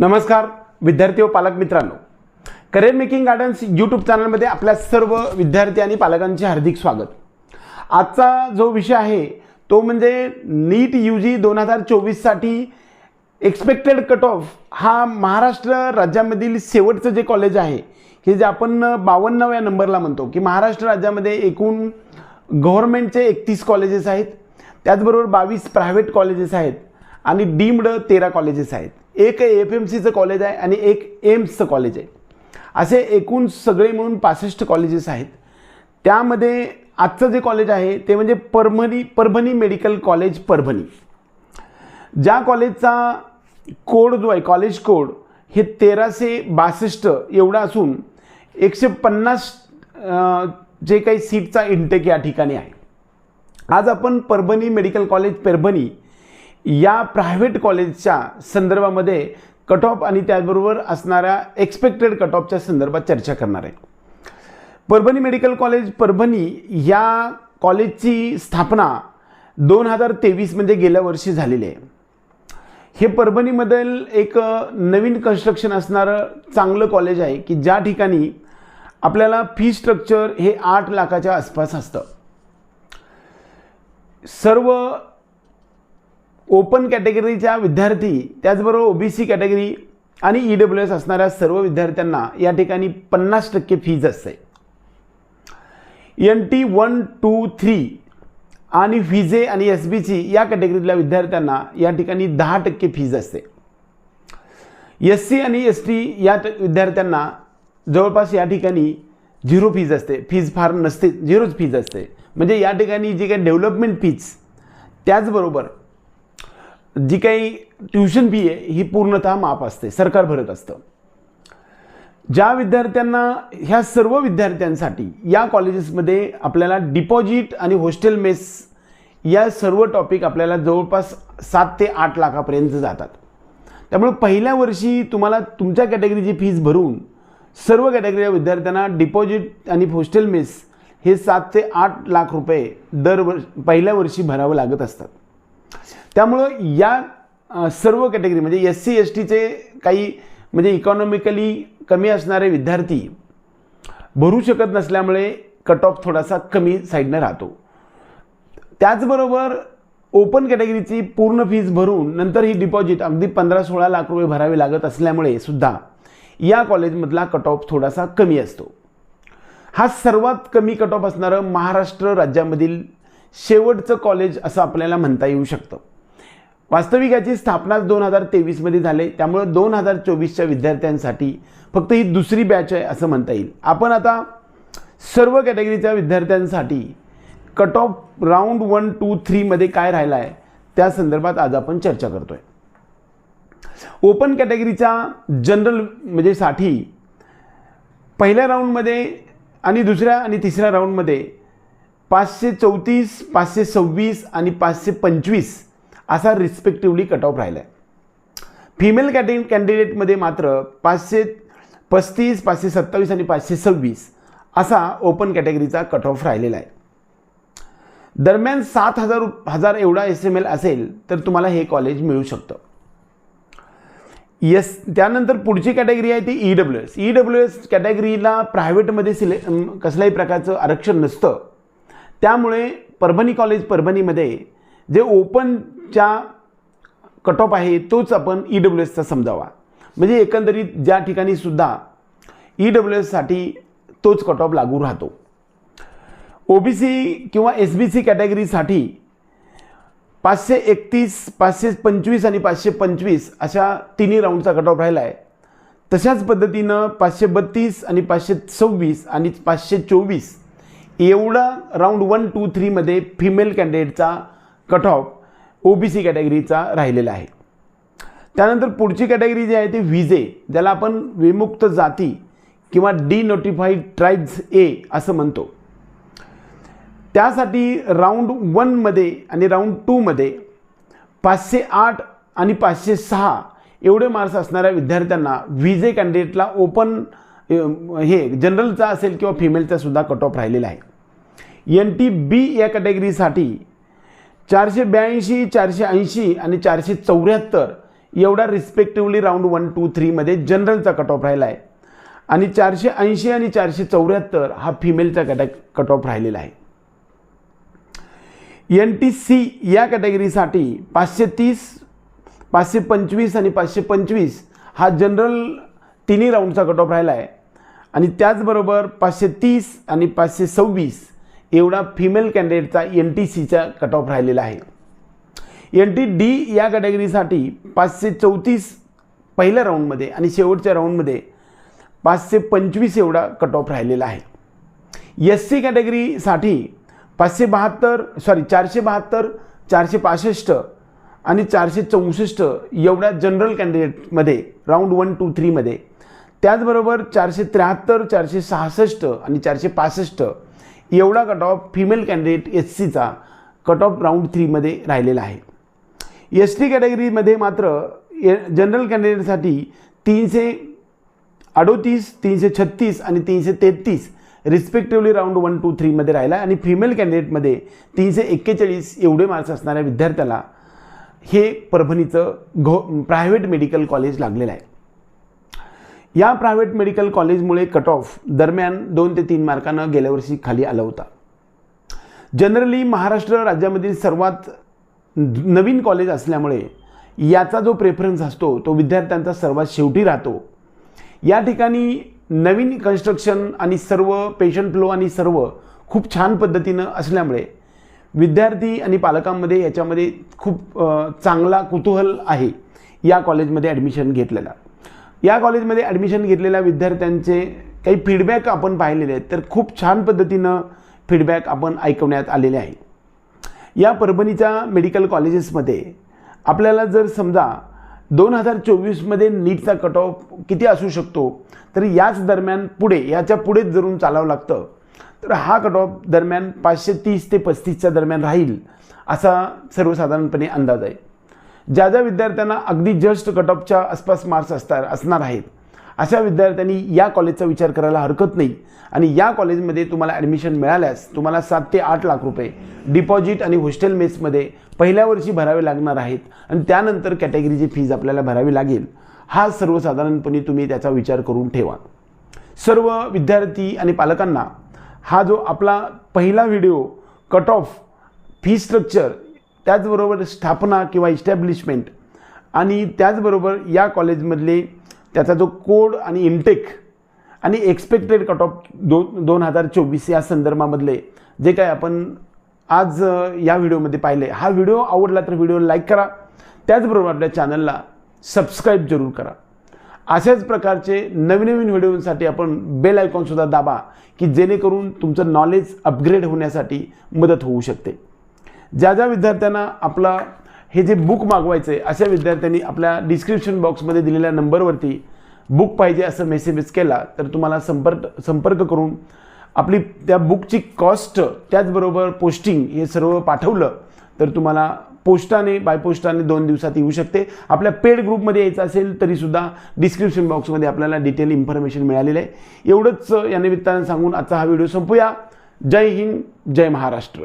नमस्कार विद्यार्थी व पालक मित्रांनो. करिअर मेकिंग गार्डन्स यूट्यूब चॅनलमध्ये आपल्या सर्व विद्यार्थी आणि पालकांचे हार्दिक स्वागत. आजचा जो विषय आहे तो म्हणजे नीट यू जी दोन हजार चोवीससाठी एक्सपेक्टेड कट ऑफ हा महाराष्ट्र राज्यामधील शेवटचं जे कॉलेज आहे हे जे आपण बावन्नव्या नंबरला म्हणतो की महाराष्ट्र राज्यामध्ये एकूण गव्हर्नमेंटचे एकतीस कॉलेजेस आहेत. त्याचबरोबर बावीस प्रायव्हेट कॉलेजेस आहेत आणि डीम्ड तेरा कॉलेजेस आहेत. एक एफ एम सीचं कॉलेज आहे आणि एक एम्सचं कॉलेज आहे. असे एकूण सगळे म्हणून पासष्ट कॉलेजेस आहेत. त्यामध्ये आजचं जे कॉलेज आहे ते म्हणजे परभणी परभणी मेडिकल कॉलेज परभणी. ज्या कॉलेजचा कोड जो आहे कॉलेज कोड हे तेराशे बासष्ट एवढा असून एकशे पन्नास जे काही सीटचा इंटेक या ठिकाणी आहे. आज आपण परभणी मेडिकल कॉलेज परभणी या प्रायव्हेट कॉलेजच्या संदर्भामध्ये कट ऑफ आणि त्याचबरोबर असणाऱ्या एक्सपेक्टेड कट ऑफच्या संदर्भात चर्चा करणार आहे. परभणी मेडिकल कॉलेज परभणी या कॉलेजची स्थापना दोन हजार तेवीस म्हणजे गेल्या वर्षी झालेली आहे. हे परभणीमधील एक नवीन कन्स्ट्रक्शन असणारं चांगलं कॉलेज आहे की ज्या ठिकाणी आपल्याला फी स्ट्रक्चर हे आठ लाखाच्या आसपास असतं. सर्व ओपन कॅटेगरीच्या विद्यार्थी त्याचबरोबर ओबीसी कॅटेगरी आणि ई डब्ल्यू एस असणाऱ्या सर्व विद्यार्थ्यांना या ठिकाणी पन्नास टक्के फीज असते. N T one two three आणि व्हिजे आणि एस बीची या कॅटेगरीतल्या विद्यार्थ्यांना या ठिकाणी दहा टक्के फीज असते. एस सी आणि एस टी या ट- विद्यार्थ्यांना जवळपास या ठिकाणी झिरो फीज असते. फीज फार नसते झिरोच फीज असते. म्हणजे या ठिकाणी जी काही डेव्हलपमेंट फीज त्याचबरोबर जी काही ट्युशन फी आहे ही पूर्णतः माफ असते सरकार भरत असतं. ज्या विद्यार्थ्यांना ह्या सर्व विद्यार्थ्यांसाठी या कॉलेजेसमध्ये आपल्याला डिपॉझिट आणि हॉस्टेल मेस या सर्व टॉपिक आपल्याला जवळपास सात ते आठ लाखापर्यंत जातात. त्यामुळे पहिल्या वर्षी तुम्हाला तुमच्या कॅटेगरीची फीज भरून सर्व कॅटेगरीच्या विद्यार्थ्यांना डिपॉझिट आणि हॉस्टेल मेस हे सात ते आठ लाख रुपये दर वर्ष पहिल्या वर्षी भरावं लागत असतात त्यामुळं या सर्व कॅटेगरी म्हणजे एस सी एस टीचे काही म्हणजे इकॉनॉमिकली कमी असणारे विद्यार्थी भरू शकत नसल्यामुळे कट ऑफ थोडासा कमी साईडनं राहतो. त्याचबरोबर ओपन कॅटेगरीची पूर्ण फीज भरून नंतर ही डिपॉझिट अगदी पंधरा सोळा लाख रुपये भरावे लागत असल्यामुळे सुद्धा या कॉलेजमधला कट ऑफ थोडासा कमी असतो. हा सर्वात कमी कट ऑफ असणारं महाराष्ट्र राज्यामधील शेवटचं कॉलेज असं आपल्याला म्हणता येऊ शकतं. वास्तविक याची स्थापना दोन हजार तेवीसमध्ये झाले. त्यामुळं दोन हजार चोवीसच्या विद्यार्थ्यांसाठी फक्त ही दुसरी बॅच आहे असं म्हणता येईल. आपण आता सर्व कॅटेगरीच्या विद्यार्थ्यांसाठी cut off round one two थ्रीमध्ये काय राहिला आहे त्या संदर्भात आज आपण चर्चा करतोय. ओपन कॅटेगरीच्या जनरल म्हणजे साठी पहिल्या राऊंडमध्ये आणि दुसऱ्या आणि तिसऱ्या राऊंडमध्ये पाचशे चौतीस पाचशे सव्वीस आणि पाचशे पंचवीस असा रिस्पेक्टिव्हली कट ऑफ राहिला आहे फिमेल कॅटे कॅन्डिडेटमध्ये मात्र पाचशे पस्तीस पाचशे सत्तावीस आणि पाचशे सव्वीस असा ओपन कॅटेगरीचा कट ऑफ राहिलेला आहे. दरम्यान सात हजार हजार एवढा एस एम एल असेल तर तुम्हाला हे कॉलेज मिळू शकतं. यस त्यानंतर पुढची कॅटेगरी आहे ती E W S E W S कॅटेगरीला प्रायव्हेटमध्ये सिले कसल्याही प्रकारचं आरक्षण नसतं. त्यामुळे परभणी कॉलेज परभणीमध्ये जे ओपन च्या कट ऑफ आहे तोच आपण ई डब्ल्यू एसचा समजावा. म्हणजे एकंदरीत ज्या ठिकाणी सुद्धा ई डब्ल्यू एससाठी तोच कट ऑफ लागू राहतो. ओबीसी किंवा एस बी सी कॅटेगरीसाठी पाचशे एकतीस पाचशे पंचवीस आणि पाचशे पंचवीस अशा तिन्ही राऊंडचा कट ऑफ राहिला आहे तशाच पद्धतीनं पाचशे बत्तीस आणि पाचशे सव्वीस आणि पाचशे चोवीस एवढा राऊंड वन टू थ्रीमध्ये female कॅन्डिडेटचा cut off O B C कॅटेगरीचा राहिलेला आहे. त्यानंतर पुढची कॅटेगरी जी आहे ती विजे ज्याला आपण विमुक्त जाती किंवा डी नोटिफाईड ट्राईब्स ए असं म्हणतो. त्यासाठी राऊंड वनमध्ये आणि राऊंड टूमध्ये पाचशे आठ आणि पाचशे सहा एवढे मार्क्स असणाऱ्या विद्यार्थ्यांना विजे कॅन्डिडेटला ओपन हे जनरलचा असेल किंवा फिमेलचा सुद्धा कट ऑफ राहिलेला आहे. एन टी बी या कॅटेगरीसाठी चारशे ब्याऐंशी चारशे ऐंशी आणि चारशे चौऱ्याहत्तर एवढा रिस्पेक्टिव्हली राऊंड वन टू थ्रीमध्ये जनरलचा कट ऑफ राहिला आहे. आणि चारशे ऐंशी आणि चारशे चौऱ्याहत्तर हा फिमेलचा कॅटॅ कट ऑफ राहिलेला आहे. एन टी सी या कॅटेगरीसाठी पाचशे तीस पाचशे पंचवीस आणि पाचशे पंचवीस हा जनरल तिन्ही राऊंडचा कट ऑफ राहिला आहे. आणि त्याचबरोबर पाचशे तीस आणि पाचशे सव्वीस एवढा फिमेल कॅन्डिडेटचा एन टी सीचा कट ऑफ राहिलेला आहे. एन टी डी या कॅटेगरीसाठी पाचशे चौतीस पहिल्या राऊंडमध्ये आणि शेवटच्या राऊंडमध्ये पाचशे पंचवीस एवढा कट ऑफ राहिलेला आहे. एस सी कॅटेगरीसाठी पाचशे बहात्तर सॉरी चारशे बहात्तर चारशे पासष्ट आणि चारशे चौसष्ट एवढ्या जनरल कॅन्डिडेटमध्ये राऊंड वन टू थ्रीमध्ये त्याचबरोबर चारशे त्र्याहत्तर चारशे सहासष्ट आणि चारशे पासष्ट एवढा cut off female candidate S सीचा कट ऑफ राऊंड थ्रीमध्ये राहिलेला आहे. एस टी कॅटेगरीमध्ये मात्र ए जनरल कॅन्डिडेटसाठी तीनशे अडोतीस तीनशे छत्तीस आणि तीनशे तेहतीस रिस्पेक्टिव्हली राऊंड वन टू थ्रीमध्ये राहिला आणि फिमेल कॅन्डिडेटमध्ये तीनशे एक्केचाळीस एवढे मार्क्स असणाऱ्या विद्यार्थ्याला हे परभणीचं घो प्रायव्हेट मेडिकल कॉलेज लागलेलं आहे. या प्रायव्हेट मेडिकल कॉलेजमुळे कट ऑफ दरम्यान दोन ते तीन मार्कानं गेल्या वर्षी खाली आला होता. जनरली महाराष्ट्र राज्यामधील सर्वात नवीन कॉलेज असल्यामुळे याचा जो प्रेफरन्स असतो तो विद्यार्थ्यांचा सर्वात शेवटी राहतो. या ठिकाणी नवीन कन्स्ट्रक्शन आणि सर्व पेशंट फ्लो आणि सर्व खूप छान पद्धतीनं असल्यामुळे विद्यार्थी आणि पालकांमध्ये याच्यामध्ये खूप चांगला कुतूहल आहे या कॉलेजमध्ये ॲडमिशन घेतलेला. या कॉलेजमध्ये ॲडमिशन घेतलेल्या विद्यार्थ्यांचे काही फीडबॅक आपण पाहिलेले आहेत. तर खूप छान पद्धतीनं फीडबॅक आपण ऐकवण्यात आलेले आहे. या परभणीच्या मेडिकल कॉलेजेसमध्ये आपल्याला जर समजा दोन हजार चोवीसमध्ये नीटचा कट ऑफ किती असू शकतो तर याच दरम्यान पुढे याच्या पुढेच जरून चालावं लागतं. तर हा कट ऑफ दरम्यान पाचशे तीस ते पस्तीसच्या दरम्यान राहील असा सर्वसाधारणपणे अंदाज आहे. ज्या ज्या विद्यार्थ्यांना अगदी जस्ट कट ऑफच्या आसपास मार्क्स असतात असणार आहेत अशा विद्यार्थ्यांनी या कॉलेजचा विचार करायला हरकत नाही. आणि या कॉलेजमध्ये तुम्हाला ॲडमिशन मिळाल्यास तुम्हाला सात ते आठ लाख रुपये डिपॉझिट आणि हॉस्टेल मेसमध्ये पहिल्या वर्षी भरावे लागणार आहेत. आणि त्यानंतर कॅटेगरीची फीज आपल्याला भरावी लागेल. हा सर्वसाधारणपणे तुम्ही त्याचा विचार करून ठेवा. सर्व विद्यार्थी आणि पालकांना हा जो आपला पहिला video cut off fee structure त्याचबरोबर स्थापना किंवा इस्टॅब्लिशमेंट आणि त्याचबरोबर या कॉलेजमधले त्याचा जो कोड आणि इंटेक आणि एक्सपेक्टेड कट ऑफ दोन दोन हजार चोवीस या संदर्भामधले जे काय आपण आज या व्हिडिओमध्ये पाहिले. हा व्हिडिओ आवडला तर व्हिडिओ लाईक करा. त्याचबरोबर आपल्या चॅनलला सबस्क्राईब जरूर करा. अशाच प्रकारचे नवीन नवीन व्हिडिओसाठी आपण बेल आयकॉनसुद्धा दाबा की जेणेकरून तुमचं नॉलेज अपग्रेड होण्यासाठी मदत होऊ शकते. ज्या ज्या विद्यार्थ्यांना आपला हे जे बुक मागवायचं आहे अशा विद्यार्थ्यांनी आपल्या डिस्क्रिप्शन बॉक्समध्ये दिलेल्या नंबरवरती बुक पाहिजे असं मेसेज केला तर तुम्हाला संपर्क संपर्क करून आपली त्या बुकची कॉस्ट त्याचबरोबर पोस्टिंग हे सर्व पाठवलं तर तुम्हाला पोस्टाने बाय पोस्टाने दोन दिवसात येऊ शकते. आपल्या पेड ग्रुपमध्ये यायचं असेल तरीसुद्धा डिस्क्रिप्शन बॉक्समध्ये आपल्याला डिटेल इन्फॉर्मेशन मिळालेलं आहे. एवढंच या निमित्तानं सांगून आजचा हा व्हिडिओ संपूया. जय हिंद जय महाराष्ट्र.